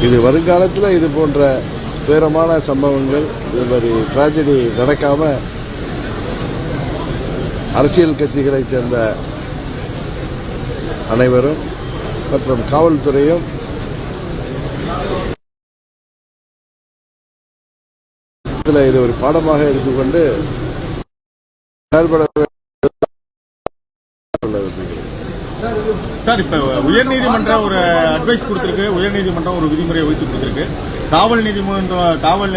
இது வருங்காலத்தில் இது போன்ற துயரமான சம்பவங்கள் இது மாதிரி டிராஜடி நடக்காம அரசியல் கட்சிகளைச் சேர்ந்த அனைவரும் மற்றும் காவல்துறையும் இதில் இது ஒரு பாடமாக எடுத்துக்கொண்டு செயல்பட வேண்டும் சார் இப்ப உயர்நீதிமன்றம் ஒரு அட்வைஸ் கொடுத்திருக்கு. உயர்நீதிமன்றம் ஒரு விதிமுறையை வகுத்து கொடுத்திருக்கு. காவல் நீதிமன்றம் காவல்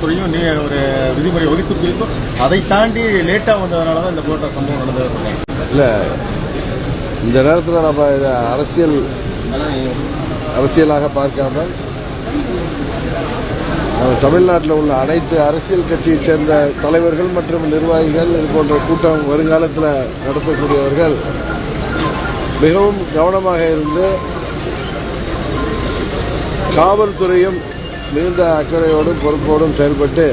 துறையும் நீ ஒரு விதிமுறை வகுத்து கொடுத்திருக்கும் அதை தாண்டி லேட்டா வந்ததுனால தான் இந்த போட்ட சம்பவம் நடந்தது. இல்லை. இந்த நேரத்தில் நம்ம இதை அரசியல் அரசியலாக பார்க்காம தமிழ்நாட்டில் உள்ள அனைத்து அரசியல் கட்சியைச் சேர்ந்த தலைவர்கள் மற்றும் நிர்வாகிகள் இது போன்ற கூட்டம் வருங்காலத்தில் நடத்தக்கூடியவர்கள் மிகவும் கவனமாக இருந்து காவல்துறையும் மிகுந்த அக்கறையோடும் பொறுப்போடும் செயல்பட்டு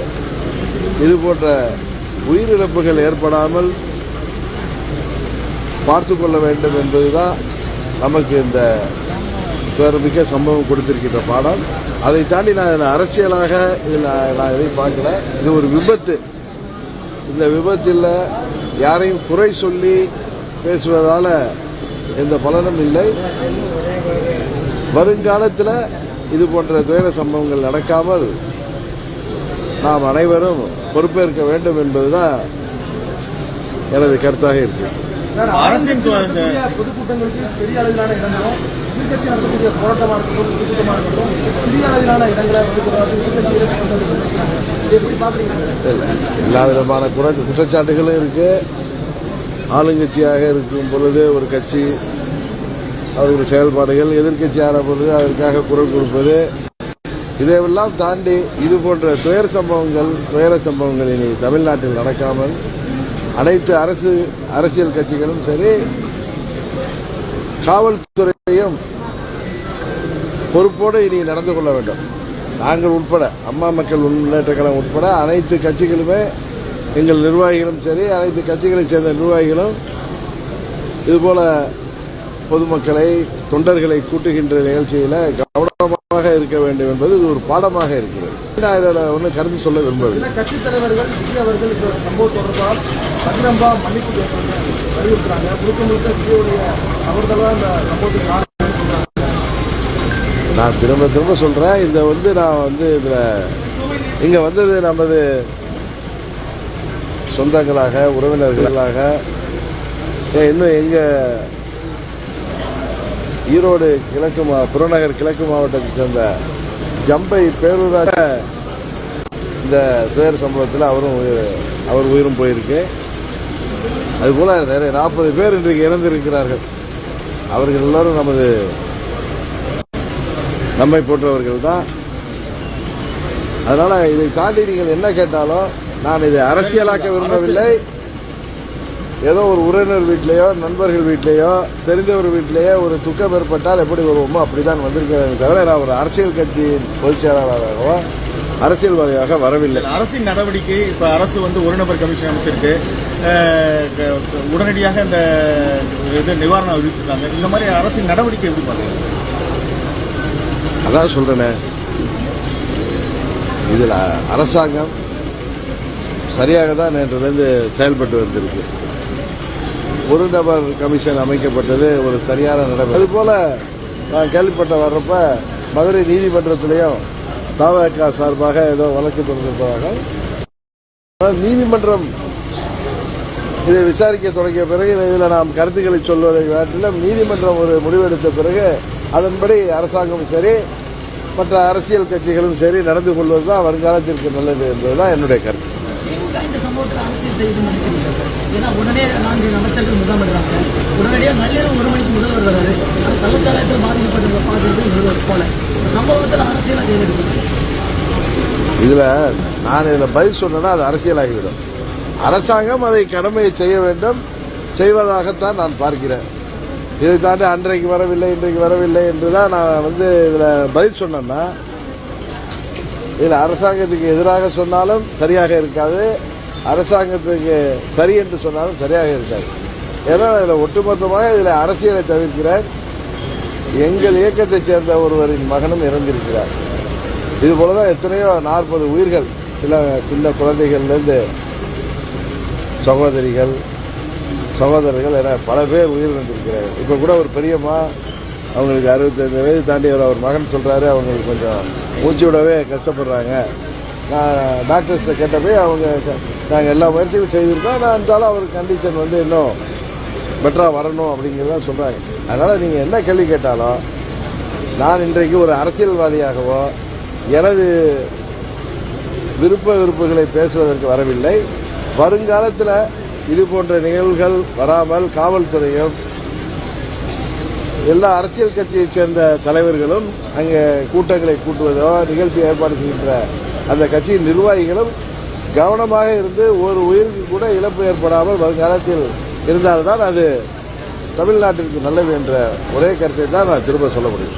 இது போன்ற உயிரிழப்புகள் ஏற்படாமல் பார்த்து கொள்ள வேண்டும் என்பதுதான் நமக்கு இந்த மிக்க சம்பவம் கொடுத்திருக்கின்ற பாடம். அதை தாண்டி நான் இதில் அரசியலாக இதில் நான் எதையும் பார்க்கல. இது ஒரு விபத்து. இந்த விபத்தில் யாரையும் குறை சொல்லி பேசுவதால் எந்த பலனும் இல்லை. வருங்காலத்தில் இது போன்ற துயர சம்பவங்கள் நடக்காமல் நாம் அனைவரும் பொறுப்பேற்க வேண்டும் என்பதுதான் எனது கருத்தாக இருக்கிறது அரசின் பொதுக்கூட்டங்களுக்கு பெரிய அளவிலான இடங்களும் எதிர்கட்சி நடத்தக்கூடிய போராட்டமா இருக்கட்டும் பொதுக்கூட்டமா இருக்கட்டும் பெரிய அளவிலான இடங்களை ஒதுக்குறது எதிர்கட்சியில கொண்டு வந்து கொடுக்குறாங்க. இதை எப்படி பாக்குறீங்க இல்ல, எல்லா விதமான குறை குற்றச்சாட்டுகளும் இருக்கு. ஆளுங்கட்சியாக இருக்கும் பொழுது ஒரு கட்சி அவருடைய செயல்பாடுகள் எதிர்க்கட்சியான பொழுது அதற்காக குரல் கொடுப்பது. இதையெல்லாம் தாண்டி இது போன்ற துயர சம்பவங்கள் துயர சம்பவங்கள் இனி தமிழ்நாட்டில் நடக்காமல் அனைத்து அரசு அரசியல் கட்சிகளும் சரி காவல்துறையும் பொறுப்போடு இனி நடந்து கொள்ள வேண்டும். நாங்கள் உட்பட அம்மா மக்கள் முன்னேற்ற கழகம் உட்பட அனைத்து கட்சிகளுமே எங்கள் நிர்வாகிகளும் சரி அனைத்து கட்சிகளைச் சேர்ந்த நிர்வாகிகளும் இதுபோல பொதுமக்களை தொண்டர்களை கூட்டுகின்ற நிகழ்ச்சியில கவனமாக இருக்க வேண்டும் என்பது இது ஒரு பாடமாக இருக்கிறது. நான் இதில் ஒன்றும் கருத்து சொல்ல விரும்பவில்லை. கட்சித் தலைவர்கள் விஜய் அவர்கள் சம்பவம் தொடர்பால் பகிரங்கா மன்னிப்பு வலியுறுத்துறாங்க முழுக்க முழுக்க விஜயுடைய அவர்தான் இந்த சம்பவத்துக்கு காரணம் சொல்றாங்க. நான் திரும்ப திரும்ப சொல்றேன். இந்த வந்து நான் வந்து இதுல இங்க வந்தது நமது சொந்தங்களாக உறவினர்களாக. இன்னும் எங்க ஈரோடு கிழக்கு மா புறநகர் கிழக்கு மாவட்டத்தை சேர்ந்த ஜம்பை பேரூராக இந்த துயர் சம்பவத்தில் அவரும் உயிர்- அவர் உயிரும் போயிருக்கு. அதுபோல நிறைய நாற்பது பேர் இன்றைக்கு இறந்திருக்கிறார்கள். அவர்கள் எல்லாரும் நமது நம்மை போன்றவர்கள் தான் அதனால இதை தாண்டி நீங்கள் என்ன கேட்டாலும் நான் இதை அரசியலாக்க விரும்பவில்லை. ஏதோ ஒரு உறவினர் வீட்டிலேயோ நண்பர்கள் வீட்டிலேயோ தெரிந்தவர் வீட்டிலேயோ ஒரு துக்கம் ஏற்பட்டால் எப்படி வருவோமோ அப்படிதான் வந்திருக்கிறேன் தவிர நான் ஒரு அரசியல் கட்சியின் பொதுச் செயலாளராகவோ அரசியல்வாதியாக வரவில்லை. அரசின் நடவடிக்கை இப்ப அரசு வந்து ஒரு நபர் கமிஷன் அமைச்சிருக்கு. உடனடியாக இந்த இது நிவாரணம் அறிவிச்சிருக்காங்க. இந்த மாதிரி அரசின் நடவடிக்கை எப்படி பாருங்க அதான் சொல்றேனே. இதுல அரசாங்கம் சரியாக தான் நேற்றிலிருந்து செயல்பட்டு வந்திருக்கு. ஒரு நபர் கமிஷன் அமைக்கப்பட்டது ஒரு சரியான நடவடிக்கை அதுபோல நான் கேள்விப்பட்ட வர்றப்ப மதுரை நீதிமன்றத்திலையும் தவக சார்பாக ஏதோ வழக்கு தொடர்ந்திருப்பதாக நீதிமன்றம் இதை விசாரிக்க தொடங்கிய பிறகு இதில் நாம் கருத்துக்களை சொல்வதை காட்டிலும் நீதிமன்றம் ஒரு முடிவெடுத்த பிறகு அதன்படி அரசாங்கம் சரி மற்ற அரசியல் கட்சிகளும் சரி நடந்து கொள்வதுதான் வருங்காலத்திற்கு நல்லது என்பதுதான் என்னுடைய கருத்து. திமுக இந்த சம்பவத்தில் அரசியல் செய்து ஏன்னா உடனே நான்கு அமைச்சர்கள் உடனடியாக நள்ளிரவு ஒரு மணிக்கு முதல்வர் கள்ளச்சாராயத்தில் போல சம்பவத்தில் அரசியல் இதுல நான் இதுல பதில் சொன்னேன்னா அது அரசியலாகிவிடும். அரசாங்கம் அதை கடமையை செய்ய வேண்டும். செய்வதாகத்தான் நான் பார்க்கிறேன். இதை தாண்டி அன்றைக்கு வரவில்லை இன்றைக்கு வரவில்லை என்றுதான் நான் வந்து இதுல பதில் சொன்னேன்னா இதில் அரசாங்கத்துக்கு எதிராக சொன்னாலும் சரியாக இருக்காது. அரசாங்கத்துக்கு சரி என்று சொன்னாலும் சரியாக இருக்காது. ஏன்னா அதில் ஒட்டுமொத்தமாக இதில் அரசியலை தவிர்க்கிறார். எங்கள் இயக்கத்தைச் சேர்ந்த ஒருவரின் மகனும் இறந்திருக்கிறார். இது போலதான் எத்தனையோ நாற்பது உயிர்கள் சில சின்ன குழந்தைகள்லேருந்து சகோதரிகள் சகோதரர்கள் என பல பேர் உயிரிழந்திருக்கிறார்கள். இப்போ கூட ஒரு பெரியம்மா அவங்களுக்கு அறுபத்தஞ்சு வயது தாண்டி ஒரு அவர் மகன் சொல்றாரு அவங்களுக்கு கொஞ்சம் மூச்சு விடவே கஷ்டப்படுறாங்க. நான் டாக்டர்ஸ்ட்ட கேட்டப்பே அவங்க நாங்கள் எல்லா முயற்சியும் செய்திருக்கோம். நான் இருந்தாலும் அவர் கண்டிஷன் வந்து இன்னும் பெட்டராக வரணும் அப்படிங்கிறத சொல்கிறாங்க அதனால் நீங்கள் என்ன கேள்வி கேட்டாலும் நான் இன்றைக்கு ஒரு அரசியல்வாதியாகவோ எனது விருப்ப விருப்புகளை பேசுவதற்கு வரவில்லை. வருங்காலத்தில் இது போன்ற நிகழ்வுகள் வராமல் காவல்துறையும் எல்லா அரசியல் கட்சியைச் சேர்ந்த தலைவர்களும் அங்கே கூட்டங்களை கூட்டுவதோ நிகழ்ச்சி ஏற்பாடு செய்கின்ற அந்த கட்சியின் நிர்வாகிகளும் கவனமாக இருந்து ஒரு உயிருக்கு கூட இழப்பு ஏற்படாமல் வருங்காலத்தில் இருந்தால்தான் அது தமிழ்நாட்டிற்கு நல்லது என்ற ஒரே கருத்தை தான் நான் திரும்ப சொல்ல முடியும்.